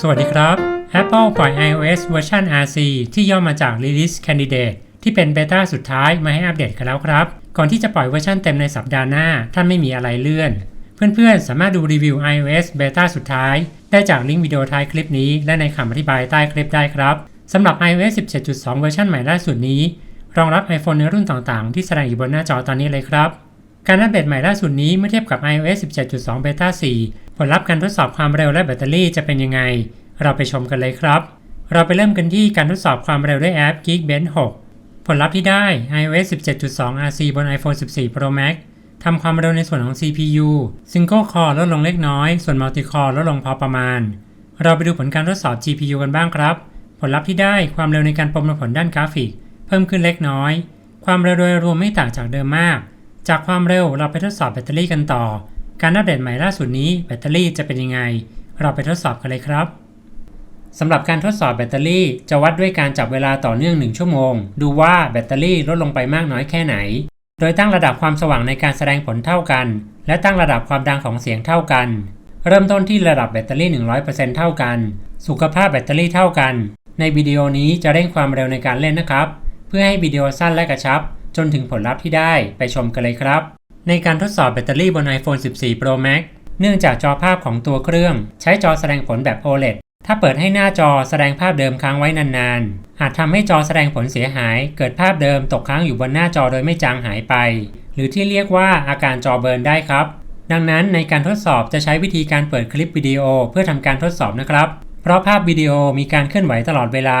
สวัสดีครับ Apple ปล่อย iOS เวอร์ชัน RC ที่ย่อมาจาก Release Candidate ที่เป็นเบต้าสุดท้ายมาให้อัปเดตกันแล้วครับ ก่อนที่จะปล่อยเวอร์ชันเต็มในสัปดาห์หน้าถ้าไม่มีอะไรเลื่อน เพื่อนๆ สามารถดูรีวิว iOS เบต้าสุดท้าย ได้จากลิงก์วิดีโอท้ายคลิปนี้ และในคำอธิบายใต้คลิปได้ครับสำหรับ iOS 17.2 เวอร์ชันใหม่ล่าสุดนี้ รองรับ iPhone ในรุ่นต่างๆ ที่แสดงอยู่บนหน้าจอตอนนี้เลยครับ การอัปเดตใหม่ล่าสุดนี้เมื่อเทียบกับ iOS 17.2 Beta 4 ผลลัพธ์การทดสอบความเร็วและแบตเตอรี่จะเป็นยังไง เราไปชมกันเลยครับ เราไปเริ่มกันที่การทดสอบความเร็วด้วยแอป Geekbench 6 ผลลัพธ์ที่ได้ iOS 17.2 RC บน iPhone 14 Pro Max ทำความเร็วในส่วนของ CPU Single Core ลดลงเล็กน้อย ส่วน Multi Core ลดลงพอประมาณ เราไปดูผลการทดสอบ GPU กันบ้างครับ ผลลัพธ์ที่ได้ความเร็วในการประมวลผลด้านกราฟิก เพิ่มขึ้นเล็กน้อย ความเร็วโดยรวมไม่ต่างจากเดิมมาก จากความเร็วเราไปทดสอบแบตเตอรี่กันต่อ การอัปเดตใหม่ล่าสุดนี้แบตเตอรี่จะเป็นยังไง เราไปทดสอบกันเลยครับสำหรับการทดสอบแบตเตอรี่จะวัดด้วยการจับเวลาต่อเนื่อง 1 ชั่วโมง ดูว่าแบตเตอรี่ลดลงไปมากน้อยแค่ไหน โดยตั้งระดับความสว่างในการแสดงผลเท่ากัน และตั้งระดับความดังของเสียงเท่ากัน เริ่มต้นที่ระดับแบตเตอรี่ 100%เท่ากัน สุขภาพแบตเตอรี่เท่ากัน ในวิดีโอนี้จะเร่งความเร็วในการเล่นนะครับ เพื่อให้วิดีโอสั้นและกระชับ จนถึงผลลัพธ์ที่ได้ไปชมกันเลยครับ ในการทดสอบแบตเตอรี่บน iPhone 14 Pro Max เนื่องจากจอภาพของตัวเครื่อง ใช้จอแสดงผลแบบ OLED ถ้าเปิดให้หน้าจอแสดงภาพเดิมค้างไว้นานๆ อาจทำให้จอแสดงผลเสียหาย เกิดภาพเดิมตกค้างอยู่บนหน้าจอโดยไม่จางหายไป หรือที่เรียกว่าอาการจอเบิร์นได้ครับ ดังนั้นในการทดสอบจะใช้วิธีการเปิดคลิปวิดีโอเพื่อทำการทดสอบนะครับ เพราะภาพวิดีโอมีการเคลื่อนไหวตลอดเวลา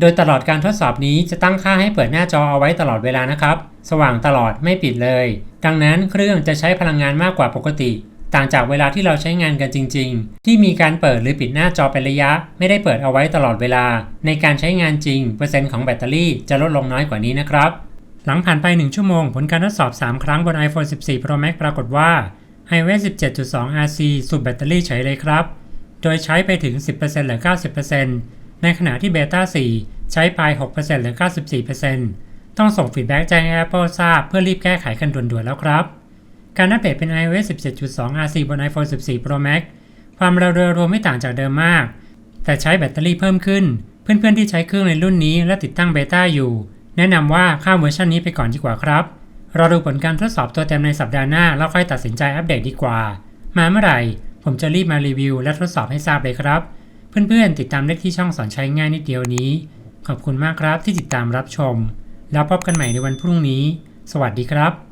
โดยตลอดการทดสอบนี้จะตั้งค่าให้เปิดหน้าจอเอาไว้ตลอดเวลานะครับ สว่างตลอดไม่ปิดเลย ดังนั้นเครื่องจะใช้พลังงานมากกว่าปกติ ต่างจากเวลาที่เราใช้งานกันจริง ๆ ที่มีการเปิดหรือปิดหน้าจอเป็นระยะ ไม่ได้เปิดเอาไว้ตลอดเวลา ในการใช้งานจริง เปอร์เซ็นต์ของแบตเตอรี่จะลดลงน้อยกว่านี้นะครับ หลังผ่านไป 1 ชั่วโมง ผลการทดสอบ 3 ครั้งบน iPhone 14 Pro Max ปรากฏว่า iOS 17.2 RC สูบแบตเตอรี่เฉยเลยครับ โดยใช้ไปถึง 10%หรือ 90% ในขณะที่ Beta 4 ใช้ไป 6%หรือ 94%ต้องส่งฟีดแบ็กแจ้ง Apple ทราบเพื่อรีบแก้ไขกันด่วนๆแล้วครับ การอัปเดตเป็น iOS 17.2 RC บน iPhone 14 Pro Max ความเร็วโดยรวมไม่ต่างจากเดิมมาก แต่ใช้แบตเตอรี่เพิ่มขึ้น เพื่อนๆที่ใช้เครื่องในรุ่นนี้และติดตั้งเบต้าอยู่ แนะนำว่าข้ามเวอร์ชันนี้ไปก่อนดีกว่าครับรอดูผลการทดสอบตัวเต็มในสัปดาห์หน้าแล้วค่อยตัดสินใจอัปเดตดีกว่า มาเมื่อไหร่ ผมจะรีบมารีวิวและทดสอบให้ทราบเลยครับ เพื่อนๆ ติดตามได้ที่ช่องสอนใช้ง่ายนิดเดียวนี้ ขอบคุณมากครับที่ติดตามรับชม แล้วพบกันใหม่ในวันพรุ่งนี้ สวัสดีครับ